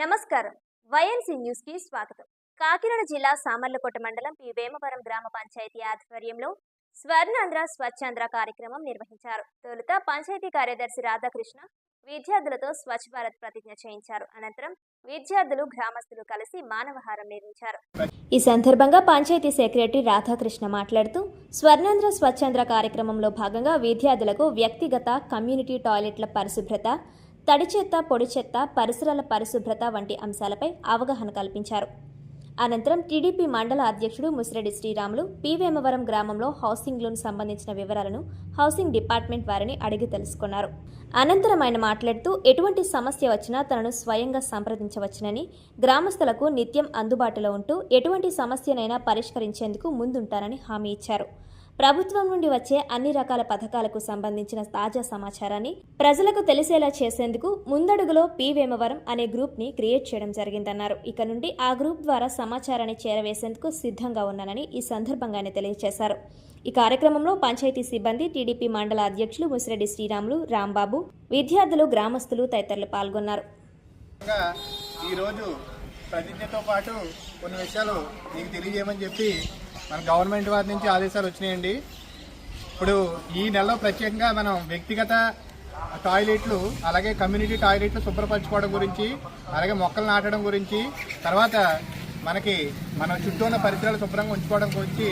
నమస్కారం. వైఎన్సీ న్యూస్కి స్వాగతం. కాకినాడ జిల్లా సామర్లకోట మండలం పి. వేమవరం గ్రామ పంచాయతీ ఆధ్వర్యంలో స్వర్ణాంధ్ర స్వచ్ఛాంధ్ర కార్యక్రమం నిర్వహించారు. తొలుత పంచాయతీ కార్యదర్శి రాధాకృష్ణ విద్యార్థులతో స్వచ్ఛ భారత్ ప్రతిజ్ఞ చేయించారు. అనంతరం విద్యార్థులు గ్రామస్తులు కలిసి మానవహారం నిర్మించారు. ఈ సందర్భంగా పంచాయతీ సెక్రటరీ రాధాకృష్ణ మాట్లాడుతూ స్వర్ణాంధ్ర స్వచ్ఛాంధ్ర కార్యక్రమంలో భాగంగా విద్యార్థులకు వ్యక్తిగత కమ్యూనిటీ టాయిలెట్ల పరిశుభ్రత తడి చెత్త పొడి చెత్త పరిసరాల పరిశుభ్రత వంటి అంశాలపై అవగాహన కల్పించారు. అనంతరం టీడీపీ మండల అధ్యక్షుడు ముసిరెడ్డి శ్రీరాములు పీవేమవరం గ్రామంలో హౌసింగ్ లోన్ సంబంధించిన వివరాలను హౌసింగ్ డిపార్ట్మెంట్ వారిని అడిగి తెలుసుకున్నారు. అనంతరం ఆయన మాట్లాడుతూ ఎటువంటి సమస్య వచ్చినా తనను స్వయంగా సంప్రదించవచ్చునని గ్రామస్తులకు నిత్యం అందుబాటులో ఉంటూ ఎటువంటి సమస్యనైనా పరిష్కరించేందుకు ముందుంటానని హామీ ఇచ్చారు. ప్రభుత్వం నుండి వచ్చే అన్ని రకాల పథకాలకు సంబంధించిన తాజా సమాచారాన్ని ప్రజలకు తెలిసేలా చేసేందుకు ముందడుగులో పి. వేమవరం అనే గ్రూప్ని క్రియేట్ చేయడం జరిగిందన్నారు. ఇక నుండి ఆ గ్రూప్ ద్వారా సమాచారాన్ని చేరవేసేందుకు సిద్ధంగా ఉన్నానని ఈ సందర్భంగానే తెలియజేశారు. ఈ కార్యక్రమంలో పంచాయతీ సిబ్బంది టీడీపీ మండల అధ్యక్షులు ముసిరెడ్డి శ్రీరాములు రాంబాబు విద్యార్థులు గ్రామస్తులు తదితరులు పాల్గొన్నారు. ఈరోజు ప్రతిజ్ఞతో పాటు కొన్ని విషయాలు మీకు తెలియజేయమని చెప్పి మన గవర్నమెంట్ వారి నుంచి ఆదేశాలు వచ్చినాయండి. ఇప్పుడు ఈ నెలలో ప్రత్యేకంగా మనం వ్యక్తిగత టాయిలెట్లు అలాగే కమ్యూనిటీ టాయిలెట్లు శుభ్రపరచుకోవడం గురించి అలాగే మొక్కలు నాటడం గురించి తర్వాత మనకి మన చుట్టూ ఉన్న పరిసరాలు శుభ్రంగా ఉంచుకోవడం గురించి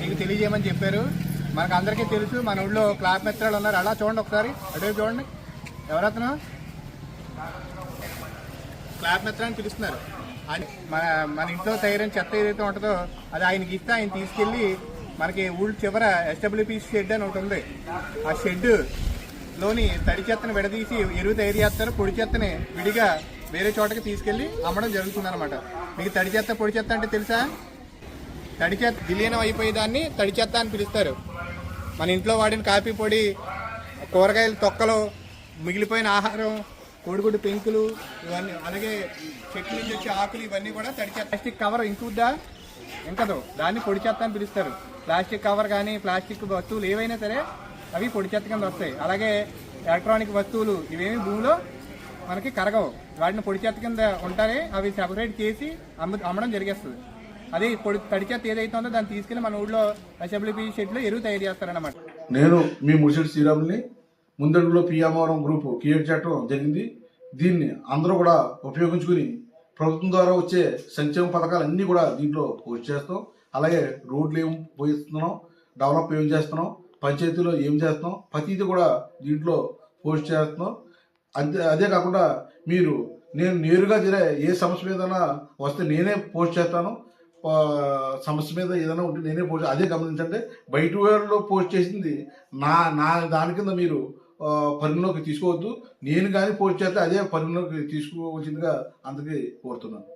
మీకు తెలియజేయమని చెప్పారు. మనకు అందరికీ తెలుసు మన ఊళ్ళో క్లాస్ మిత్రాలు ఉన్నారు. అలా చూడండి ఒకసారి. అదే చూడండి. ఎవరతను? క్లాప్ మిత్ర అని పిలుస్తున్నారు. మన మన ఇంట్లో తయారైన చెత్త ఏదైతే ఉంటుందో అది ఆయనకి ఇస్తే ఆయన తీసుకెళ్ళి మనకి ఊళ్ళ చివర ఎస్డబ్ల్యూపీ షెడ్ అని ఒకటి ఉంది ఆ షెడ్లోని తడి చెత్తను విడదీసి ఎరువు తయారు చేస్తారు. పొడి చెత్తని విడిగా వేరే చోటకి తీసుకెళ్ళి అమ్మడం జరుగుతుంది అనమాట మీకు తడి చెత్త పొడి చెత్త అంటే తెలుసా? తడి చెత్త విలీనం అయిపోయేదాన్ని తడి చెత్త అని పిలుస్తారు. మన ఇంట్లో వాడిన కాఫీ పొడి కూరగాయల తొక్కలు మిగిలిపోయిన ఆహారం కోడిగుడ్డు పెంకులు ఇవన్నీ అలాగే చెట్ల నుంచి వచ్చే ఆకులు ఇవన్నీ కూడా తడిచే ప్లాస్టిక్ కవర్ ఇంకుద్దా? ఇంకదు. దాన్ని పొడి చెత్త అని పిలుస్తారు. ప్లాస్టిక్ కవర్ కానీ ప్లాస్టిక్ వస్తువులు ఏవైనా సరే అవి పొడి చెత్త కింద వస్తాయి. అలాగే ఎలక్ట్రానిక్ వస్తువులు ఇవేమి భూమిలో మనకి కరగవు. వాటిని పొడి చెత్త కింద ఉంటాయి అవి సెపరేట్ చేసి అమ్ము అమ్మడం జరిగేస్తుంది. అదే పొడి తడి చెత్త ఏదైతే ఉందో దాన్ని తీసుకెళ్ళి మన ఊళ్ళో ఎస్డబ్ల్యూపీ షెడ్లో ఎరువు తయారు చేస్తారన్నమాట. నేను మీ ముషిడి శ్రీరాముల్ని ముందడుగులో పియామవరం గ్రూపు క్రియేట్ చేయడం జరిగింది. దీన్ని అందరూ కూడా ఉపయోగించుకుని ప్రభుత్వం ద్వారా వచ్చే సంక్షేమ పథకాలు అన్నీ కూడా దీంట్లో పోస్ట్ చేస్తాం. అలాగే రోడ్లు ఏం పోయిస్తున్నాం డెవలప్ ఏం చేస్తున్నాం పంచాయతీలో ఏం చేస్తున్నాం ప్రతిదీ కూడా దీంట్లో పోస్ట్ చేస్తున్నాం. అంతే అదే కాకుండా మీరు నేను నేరుగా జరే ఏ సమస్య మీద వస్తే నేనే పోస్ట్ చేస్తాను. సమస్య మీద ఏదైనా ఉంటే నేనే పోస్ట్ అదే గమనించండి. బయట వాళ్ళలో పోస్ట్ చేసింది నా నా దాని కింద మీరు పరిగణలోకి తీసుకోవద్దు. నేను కానీ పోస్ట్ చేస్తే అదే పరిగణలోకి తీసుకోవాల్సిందిగా అందరికీ కోరుతున్నాను.